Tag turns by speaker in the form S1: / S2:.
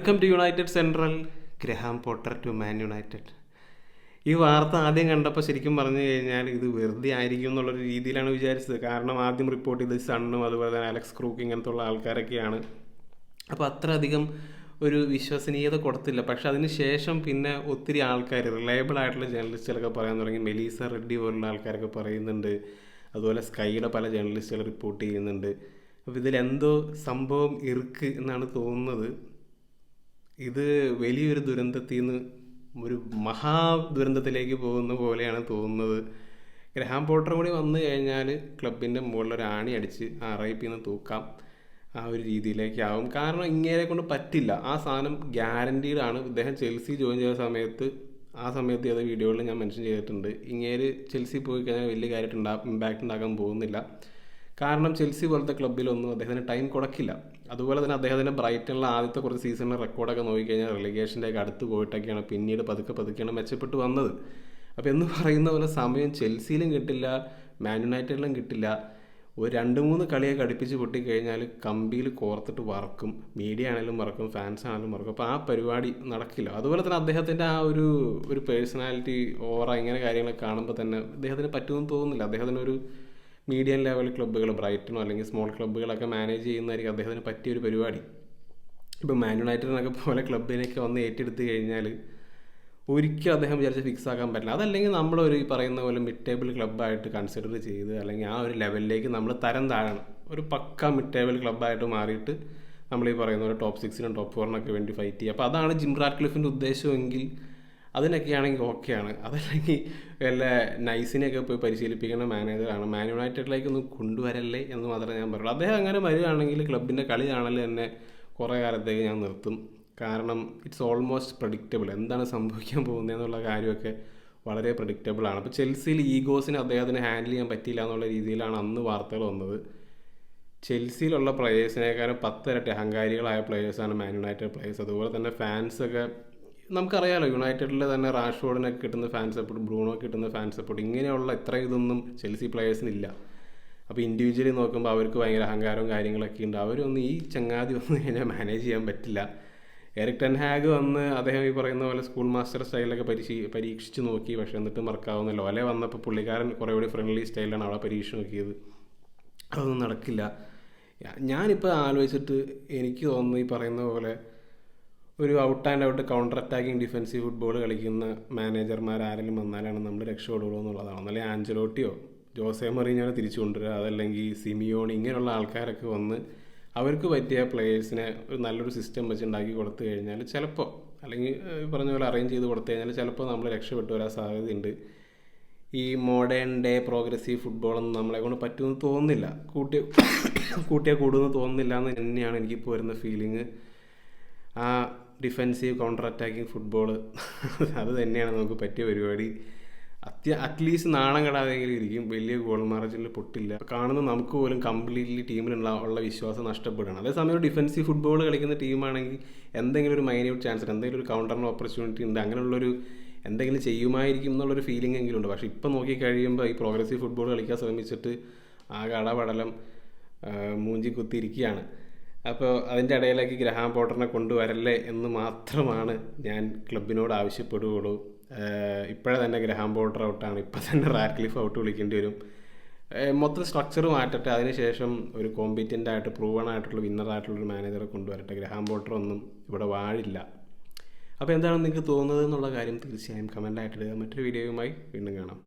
S1: Welcome to United central Graham Potter to Man United ഈ വാർത്ത ആദ്യം കണ്ടപ്പോൾ ശരിക്കും പറഞ്ഞു കഴിഞ്ഞാൽ ഇത് വെറുതെ ആയിരിക്കും എന്നുള്ളൊരു രീതിയിലാണ് വിചാരിച്ചത്. കാരണം ആദ്യം റിപ്പോർട്ട് ചെയ്തത് സണ്ണും അതുപോലെ തന്നെ അലക്സ് ക്രൂക്ക് ഇങ്ങനത്തെ ഉള്ള ആൾക്കാരൊക്കെയാണ്. അപ്പോൾ അത്ര അധികം ഒരു വിശ്വസനീയത കൊടുത്തില്ല. പക്ഷെ അതിന് ശേഷം പിന്നെ ഒത്തിരി ആൾക്കാർ റിലയബിൾ ആയിട്ടുള്ള ജേർണലിസ്റ്റുകളൊക്കെ പറയാൻ തുടങ്ങി. മെലീസ റെഡ്ഡി പോലുള്ള ആൾക്കാരൊക്കെ പറയുന്നുണ്ട്. അതുപോലെ സ്കൈയുടെ പല ജേർണലിസ്റ്റുകൾ റിപ്പോർട്ട് ചെയ്യുന്നുണ്ട്. അപ്പോൾ ഇതിലെന്തോ സംഭവം ഇറുക്ക് എന്നാണ് തോന്നുന്നത്. ഇത് വലിയൊരു ദുരന്തത്തിൽ നിന്ന് ഒരു മഹാ ദുരന്തത്തിലേക്ക് പോകുന്ന പോലെയാണ് തോന്നുന്നത്. ഗ്രഹാം പോട്ടർ കൂടി വന്നു കഴിഞ്ഞാൽ ക്ലബിന്റെ മുകളിൽ ഒരു ആണി അടിച്ച് നിന്ന് തൂക്കാം. ആ ഒരു രീതിയിലേക്കാവും കാരണം ഇങ്ങനെ കൊണ്ട് പറ്റില്ല. ആ സാധനം ഗ്യാരണ്ടീഡ് ആണ്. ഇദ്ദേഹം ചെൽസി ജോയിൻ ചെയ്ത സമയത്ത് ആ സമയത്ത് ചെയ്ത വീഡിയോകളിൽ ഞാൻ മെൻഷൻ ചെയ്തിട്ടുണ്ട്. ഇങ്ങേര് ചെൽസി പോയി കഴിഞ്ഞാൽ വലിയ കാര്യമായിട്ട് ഇമ്പാക്റ്റ് ഉണ്ടാക്കാൻ പോകുന്നില്ല. കാരണം ചെൽസി പോലത്തെ ക്ലബ്ബിലൊന്നും അദ്ദേഹത്തിന് ടൈം കൊടുക്കില്ല. അതുപോലെ തന്നെ അദ്ദേഹത്തിന്റെ ബ്രൈറ്റണിലെ ആദ്യത്തെ കുറച്ച് സീസണിലെ റെക്കോർഡൊക്കെ നോക്കിക്കഴിഞ്ഞാൽ റിലിഗേഷന്റെ ഒക്കെ അടുത്ത് പോയിട്ടൊക്കെയാണ് പിന്നീട് പതുക്കെ പതുക്കെയാണ് മെച്ചപ്പെട്ട് വന്നത്. അപ്പോൾ എന്ന് പറയുന്ന പോലെ സമയം ചെൽസിയിലും കിട്ടില്ല മാൻ യുണൈറ്റഡിലും കിട്ടില്ല. ഒരു രണ്ട് മൂന്ന് കളിയൊക്കെ അടുപ്പിച്ച് പൊട്ടിക്കഴിഞ്ഞാൽ കമ്പിയിൽ കോർത്തിട്ട് വറക്കും മീഡിയ ആണെങ്കിലും വറക്കും ഫാൻസ് ആണെങ്കിലും വറക്കും. അപ്പോൾ ആ പരിപാടി നടക്കില്ല. അതുപോലെ തന്നെ അദ്ദേഹത്തിന്റെ ആ ഒരു ഒരു പേഴ്സണാലിറ്റി ഓറ ഇങ്ങനെ കാര്യങ്ങളൊക്കെ കാണുമ്പോൾ തന്നെ അദ്ദേഹത്തിന് പറ്റുമെന്ന് തോന്നുന്നില്ല. അദ്ദേഹത്തിന് ഒരു മീഡിയം ലെവൽ ക്ലബ്ബുകൾ ബ്രൈറ്റനോ അല്ലെങ്കിൽ സ്മോൾ ക്ലബ്ബുകളൊക്കെ മാനേജ് ചെയ്യുന്നതായിരിക്കും അദ്ദേഹത്തിന് പറ്റിയൊരു പരിപാടി. ഇപ്പോൾ മാൻ യുണൈറ്റഡിനൊക്കെ പോലെ ക്ലബിനൊക്കെ വന്ന് ഏറ്റെടുത്ത് കഴിഞ്ഞാൽ ഒരിക്കലും അദ്ദേഹം വിചാരിച്ച് ഫിക്സ് ആക്കാൻ പറ്റില്ല. അതല്ലെങ്കിൽ നമ്മളൊരു ഈ പറയുന്ന പോലെ മിഡ് ടേബിൾ ക്ലബ്ബായിട്ട് കൺസിഡർ ചെയ്ത് അല്ലെങ്കിൽ ആ ഒരു ലെവലിലേക്ക് നമ്മൾ തരം താഴണം. ഒരു പക്ക മിഡ് ടേബിൾ ക്ലബ്ബായിട്ട് മാറിയിട്ട് നമ്മൾ ഈ പറയുന്ന പോലെ ടോപ്പ് സിക്സിനും ടോപ്പ് ഫോറിനൊക്കെ വേണ്ടി ഫൈറ്റ് ചെയ്യുക. അപ്പോൾ അതാണ് ജിം റാറ്റ്ക്ലിഫിന്റെ ഉദ്ദേശമെങ്കിൽ അതിനൊക്കെയാണെങ്കിൽ ഓക്കെയാണ് അതല്ലെങ്കിൽ വല്ല നൈസിനെയൊക്കെ പോയി പരിശീലിപ്പിക്കുന്ന മാനേജറാണ് മാൻ യുണൈറ്റഡിലേക്ക് ഒന്ന് കൊണ്ടുവരല്ലേ എന്ന് മാത്രമേ ഞാൻ പറയുള്ളൂ. അദ്ദേഹം അങ്ങനെ വരികയാണെങ്കിൽ ക്ലബിന്റെ കളി കാണൽ തന്നെ കുറേ കാലത്തേക്ക് ഞാൻ നിർത്തും. കാരണം ഇറ്റ്സ് ഓൾമോസ്റ്റ് പ്രഡിക്റ്റബിൾ എന്താണ് സംഭവിക്കാൻ പോകുന്നത് എന്നുള്ള കാര്യമൊക്കെ വളരെ പ്രഡിക്റ്റബിളാണ് അപ്പോൾ ചെൽസിയിൽ ഈഗോസിന് അദ്ദേഹത്തിന് ഹാൻഡിൽ ചെയ്യാൻ പറ്റിയില്ല എന്നുള്ള രീതിയിലാണ് അന്ന് വാർത്തകൾ വന്നത്. ചെൽസിയിലുള്ള പ്ലേയേഴ്സിനേക്കാളും പത്തിരട്ടി അഹങ്കാരികളായ പ്ലേയേഴ്സാണ് മാൻ യുണൈറ്റഡ് പ്ലെയേഴ്സ് അതുപോലെ തന്നെ ഫാൻസൊക്കെ നമുക്കറിയാലോ യുണൈറ്റഡിൽ തന്നെ റാഷ്ഫോർഡിനൊക്കെ കിട്ടുന്ന ഫാൻ സപ്പോർട്ട് ബ്രൂണോ കിട്ടുന്ന ഫാൻ സപ്പോർട്ട് ഇങ്ങനെയുള്ള ഇത്ര ഇതൊന്നും ചെൽസി പ്ലേയേഴ്സിനില്ല അപ്പോൾ ഇൻഡിവിജ്വലി നോക്കുമ്പോൾ അവർക്ക് ഭയങ്കര അഹങ്കാരവും കാര്യങ്ങളൊക്കെ ഉണ്ട്. അവരൊന്നും ഈ ചങ്ങാതി ഒന്നും കഴിഞ്ഞാൽ മാനേജ് ചെയ്യാൻ പറ്റില്ല. എറിക് ടെൻ ഹാഗ് വന്ന് അദ്ദേഹം ഈ പറയുന്ന പോലെ സ്കൂൾ മാസ്റ്റർ സ്റ്റൈലൊക്കെ പരീക്ഷ പരീക്ഷിച്ച് നോക്കി. പക്ഷേ എന്നിട്ട് മറക്കാവുന്നല്ലോ ഒലെ വന്നപ്പോൾ പുള്ളിക്കാരൻ കുറേ കൂടി ഫ്രണ്ട്ലി സ്റ്റൈലാണ് അവിടെ പരീക്ഷ നോക്കിയത്. അതൊന്നും നടക്കില്ല. ഞാനിപ്പോൾ ആലോചിച്ചിട്ട് എനിക്ക് തോന്നുന്നു ഈ പറയുന്ന പോലെ ഒരു out and out counter attacking defensive football കളിക്കുന്ന മാനേജർമാർ ആരെങ്കിലും വന്നാലാണ് നമ്മൾ രക്ഷപ്പെടുള്ളൂ എന്നുള്ളതാണ്. അല്ലെങ്കിൽ ആഞ്ചലോട്ടിയോ ജോസെ മറീഞ്ഞോനെ തിരിച്ചു കൊണ്ടുവരിക അതല്ലെങ്കിൽ സിമിയോൺ ഇങ്ങനെയുള്ള ആൾക്കാരൊക്കെ വന്ന് അവർക്ക് പറ്റിയ പ്ലേയേഴ്സിനെ ഒരു നല്ലൊരു സിസ്റ്റം വെച്ച് ഉണ്ടാക്കി കൊടുത്തു കഴിഞ്ഞാൽ ചിലപ്പോൾ അല്ലെങ്കിൽ പറഞ്ഞ പോലെ അറേഞ്ച് ചെയ്ത് കൊടുത്തു കഴിഞ്ഞാൽ ചിലപ്പോൾ നമ്മൾ രക്ഷപ്പെട്ടു വരാൻ സാധ്യതയുണ്ട്. ഈ മോഡേൺ ഡേ പ്രോഗ്രസീവ് ഫുട്ബോളൊന്നും നമ്മളെ കൊണ്ട് പറ്റുമെന്ന് തോന്നുന്നില്ല. കൂട്ടിയ കൂട്ടിയാൽ കൂടുമെന്ന് തോന്നുന്നില്ല എന്ന് തന്നെയാണ് എനിക്കിപ്പോൾ വരുന്ന ഫീലിങ് ആ ഡിഫെൻസീവ് കൗണ്ടർ അറ്റാക്കിംഗ് ഫുട്ബോൾ അത് തന്നെയാണ് നമുക്ക് പറ്റിയ പരിപാടി. അത്യ അറ്റ്ലീസ്റ്റ് നാണം കെടാതെങ്കിലും ഇരിക്കും. വലിയ ഗോൾ മാർജിനിൽ പൊട്ടില്ല. കാണുന്ന നമുക്ക് പോലും കംപ്ലീറ്റ്ലി ടീമിനുള്ള ഉള്ള വിശ്വാസം നഷ്ടപ്പെടുകയാണ്. അതേസമയം ഡിഫൻസീവ് ഫുട്ബോൾ കളിക്കുന്ന ടീമാണെങ്കിൽ എന്തെങ്കിലും ഒരു മൈന്യൂട്ട് ചാൻസ് എന്തെങ്കിലും ഒരു കൗണ്ടറിന് ഓപ്പർച്യൂണിറ്റി ഉണ്ട്. അങ്ങനെയുള്ളൊരു എന്തെങ്കിലും ചെയ്യുമായിരിക്കും എന്നുള്ളൊരു ഫീലിംഗ് എങ്കിലും ഉണ്ട്. പക്ഷേ ഇപ്പം നോക്കി കഴിയുമ്പോൾ ഈ പ്രോഗ്രസീവ് ഫുട്ബോൾ കളിക്കാൻ ശ്രമിച്ചിട്ട് ആകെ അടപടലം മൂഞ്ചി കുത്തിയിരിക്കുകയാണ്. അപ്പോൾ അതിന്റെ ഇടയിലേക്ക് ഗ്രഹാം പോട്ടറിനെ കൊണ്ടുവരല്ലേ എന്ന് മാത്രമാണ് ഞാൻ ക്ലബിനോട് ആവശ്യപ്പെടുകയുള്ളൂ. ഇപ്പോഴേ തന്നെ ഗ്രഹാം പോട്ടർ ഔട്ടാണ്. ഇപ്പം തന്നെ റാക്ലിഫ് ഔട്ട് വിളിക്കേണ്ടി വരും. മൊത്തം സ്ട്രക്ചർ മാറ്റട്ടെ. അതിനുശേഷം ഒരു കോമ്പറ്റന്റ് ആയിട്ട് പ്രൂവൺ ആയിട്ടുള്ള വിന്നർ ആയിട്ടുള്ള ഒരു മാനേജറെ കൊണ്ടുവരട്ടെ. ഗ്രഹാം പോട്ടർ ഒന്നും ഇവിടെ വാഴില്ല. അപ്പോൾ എന്താണ് നിങ്ങൾക്ക് തോന്നുന്നത് എന്നുള്ള കാര്യം തീർച്ചയായും കമന്റായിട്ട് ഇടുക. മറ്റൊരു വീഡിയോയുമായി വീണ്ടും കാണാം.